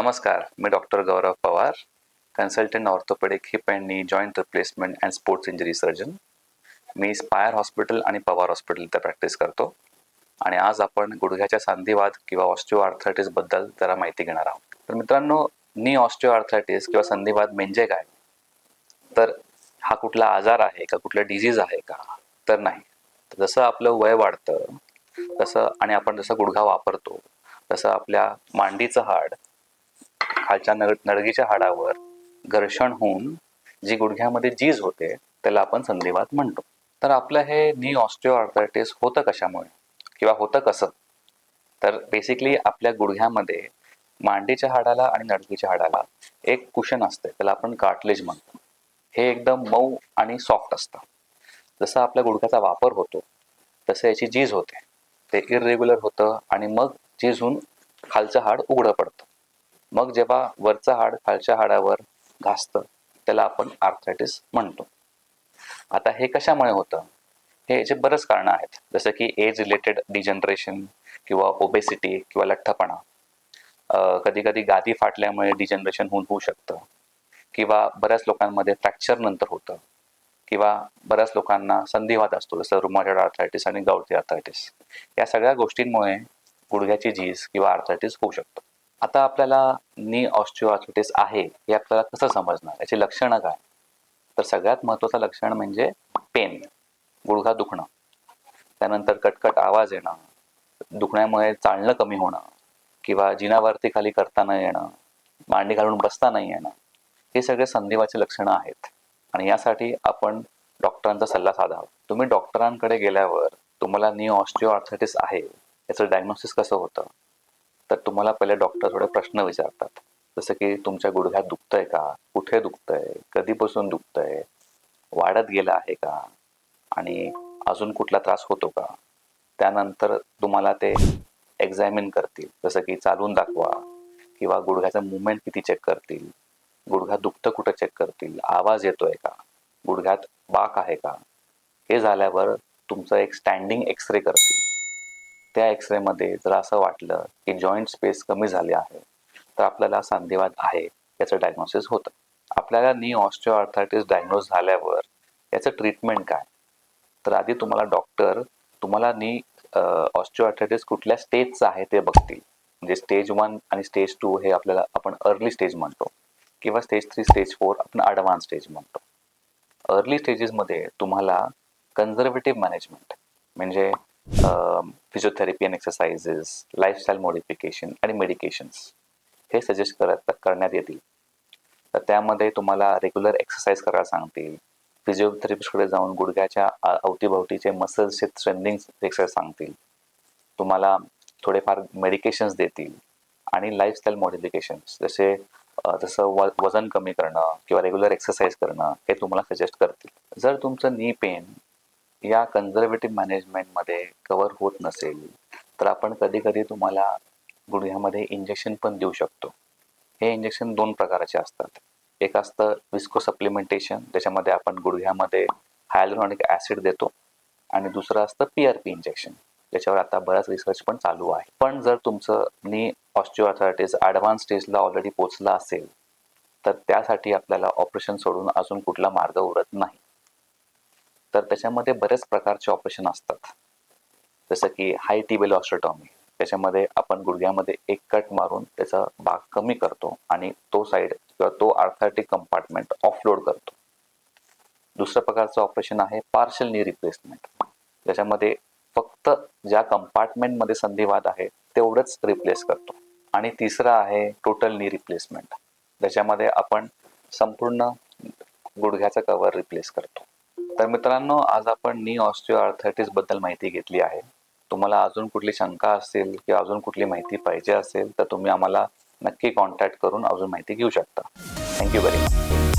नमस्कार मी doctor Gaurav Pawar consultant orthopaedic hip and knee joint replacement and sports injury surgeon. Me Spire hospital आणि Pawar hospital इथं practice करतो. आणि आज आपण गुडघ्याच्या संधिवाद किंवा ऑस्टिओ बद्दल जरा माहिती घेणार आहोत. तर मित्रांनो नी ऑस्टिओ आर्थरायटिस किंवा संधिवाद म्हणजे काय? तर हा कुठला आजार आहे का कुठला डिझीज आहे का? तर नाही. तर जसं आपलं वय वाढतं तसं आणि आपण जसं गुडघा वापरतो तसं आपल्या मांडीचं हाड खालच्या नड नडगीच्या हाडावर घर्षण होऊन जी गुडघ्यामध्ये जीज होते त्याला आपण संधिवात म्हणतो. तर आपलं हे नी ऑस्टिओआर्थरायटिस होतं कशामुळे? किंवा होतं कसं? तर बेसिकली आपल्या गुडघ्यामध्ये मांडीच्या हाडाला आणि नडकीच्या हाडाला एक कुशन असते त्याला आपण कार्टलेज म्हणतो. हे एकदम मऊ आणि सॉफ्ट असतं. जसं आपल्या गुडघ्याचा वापर होतो तसं याची जीज होते. ते इरेग्युलर होतं आणि मग जीज होऊन खालचं हाड उघडं पडतं. मग जेव्हा वरचं हाड खालच्या हाडावर घासतं त्याला आपण आर्थरायटिस म्हणतो. आता हे कशामुळे होतं? हे याचे बरेच कारणं आहेत. जसं की एज रिलेटेड डिजनरेशन किंवा ओबेसिटी किंवा लठ्ठपणा. कधी कधी गादी फाटल्यामुळे डिजनरेशन होऊन होऊ शकतं. किंवा बऱ्याच लोकांमध्ये फ्रॅक्चर नंतर होतं. किंवा बऱ्याच लोकांना संधिवात असतो जसं रुमाटेड आर्थरायटिस आणि गावठी आर्थरायटिस या सगळ्या गोष्टींमुळे गुडघ्याची झीज किंवा आर्थरायटिस होऊ शकतो. आता आपल्याला नी ऑस्टिओआर्थ्रायटिस आहे हे आपल्याला कसं समजणार? याची लक्षणं काय? तर सगळ्यात महत्वाचं लक्षण म्हणजे पेन गुडघा दुखणं. त्यानंतर कटकट आवाज येणं दुखण्यामुळे चालणं कमी होणं किंवा जिनावरती खाली करता न येणं मांडी घालून बसता नाही येणं हे सगळे संधिवाचे लक्षणं आहेत. आणि यासाठी आपण डॉक्टरांचा सल्ला साधावा. तुम्ही डॉक्टरांकडे गेल्यावर तुम्हाला नी ऑस्टिओ आर्थरायटिस आहे याचं डायग्नोसिस कसं होतं? तर तुम्हाला पहिले डॉक्टर थोडे प्रश्न विचारतात. जसं की तुमच्या गुडघ्यात दुखतंय का? कुठे दुखतंय? कधीपासून दुखतंय? वाढत गेलं आहे का? आणि अजून कुठला त्रास होतो का? त्यानंतर तुम्हाला ते एक्झामिन करतील. जसं की चालून दाखवा किंवा गुडघ्याचं मुवमेंट किती चेक करतील? गुडघ्यात दुखतं कुठं चेक करतील? आवाज येतोय का? गुडघ्यात बाक आहे का? हे झाल्यावर तुमचं एक स्टँडिंग एक्सरे करतील. त्या एक्सरेमध्ये जर असं वाटलं की जॉईंट स्पेस कमी झाले आहे तर आपल्याला संधिवात आहे याचं डायग्नोसिस होतं. आपल्याला नी ऑस्टिओ आर्थरायटिस डायग्नोज झाल्यावर याचं ट्रीटमेंट काय? तर आधी तुम्हाला डॉक्टर तुम्हाला नी ऑस्टिओ आर्थरायटिस कुठल्या स्टेजचं आहे ते बघतील. म्हणजे स्टेज वन आणि स्टेज टू हे आपल्याला आपण अर्ली स्टेज म्हणतो किंवा स्टेज थ्री स्टेज फोर आपण ॲडव्हान्स स्टेज म्हणतो. अर्ली स्टेजेसमध्ये तुम्हाला कन्झर्वेटिव्ह मॅनेजमेंट म्हणजे physiotherapy and exercises lifestyle modification आणि मेडिकेशन्स हे सजेस्ट करत करण्यात येतील. तर त्यामध्ये तुम्हाला रेग्युलर एक्सरसाइज करायला सांगतील. फिजिओथेरपिस्टकडे जाऊन गुडघ्याच्या अवतीभवतीचे मसल्सचे स्ट्रेंथिंग एक्सरसाइज सांगतील. तुम्हाला थोडेफार मेडिकेशन्स देतील. आणि लाईफस्टाईल मॉडिफिकेशन्स जसे जसं व वजन कमी करणं किंवा रेग्युलर एक्सरसाइज करणं हे तुम्हाला सजेस्ट करतील. जर तुमचं नी पेन या कन्झर्वेटिव्ह मॅनेजमेंटमध्ये कवर होत नसेल तर आपण कधी कधी तुम्हाला गुडघ्यामध्ये इंजेक्शन पण देऊ शकतो. हे इंजेक्शन दोन प्रकारचे असतात. एक असतं विस्को सप्लिमेंटेशन ज्याच्यामध्ये आपण गुडघ्यामध्ये हायलोरॉनिक ॲसिड देतो. आणि दुसरं असतं पी आर पी इंजेक्शन ज्याच्यावर आता बराच रिसर्च पण चालू आहे. पण जर तुमचं नी ऑस्टिओआर्थरायटिस ॲडव्हान्स स्टेजला ऑलरेडी पोचला असेल तर त्यासाठी आपल्याला ऑपरेशन सोडून अजून कुठला मार्ग उरत नाही. तर त्याच्यामध्ये बरेच प्रकारचे ऑपरेशन असतात. जसं की हाय टिबेल ऑस्ट्रोटॉमी त्याच्यामध्ये आपण गुडघ्यामध्ये एक कट मारून त्याचा भाग कमी करतो आणि तो साईड किंवा तो आर्थरायटिक कंपार्टमेंट ऑफलोड करतो. दुसऱ्या प्रकारचं ऑपरेशन आहे पार्शल नी रिप्लेसमेंट ज्याच्यामध्ये फक्त ज्या कंपार्टमेंटमध्ये संधिवाद आहे तेवढंच रिप्लेस करतो. आणि तिसरं आहे टोटल नी रिप्लेसमेंट ज्याच्यामध्ये आपण संपूर्ण गुडघ्याचा कवर रिप्लेस करतो. तर मित्रांनो आज आपण नी ऑस्टिओ आर्थरायटिसबद्दल माहिती घेतली आहे. तुम्हाला अजून कुठली शंका असेल किंवा अजून कुठली माहिती पाहिजे असेल तर तुम्ही आम्हाला नक्की कॉन्टॅक्ट करून अजून माहिती घेऊ शकता. Thank you very much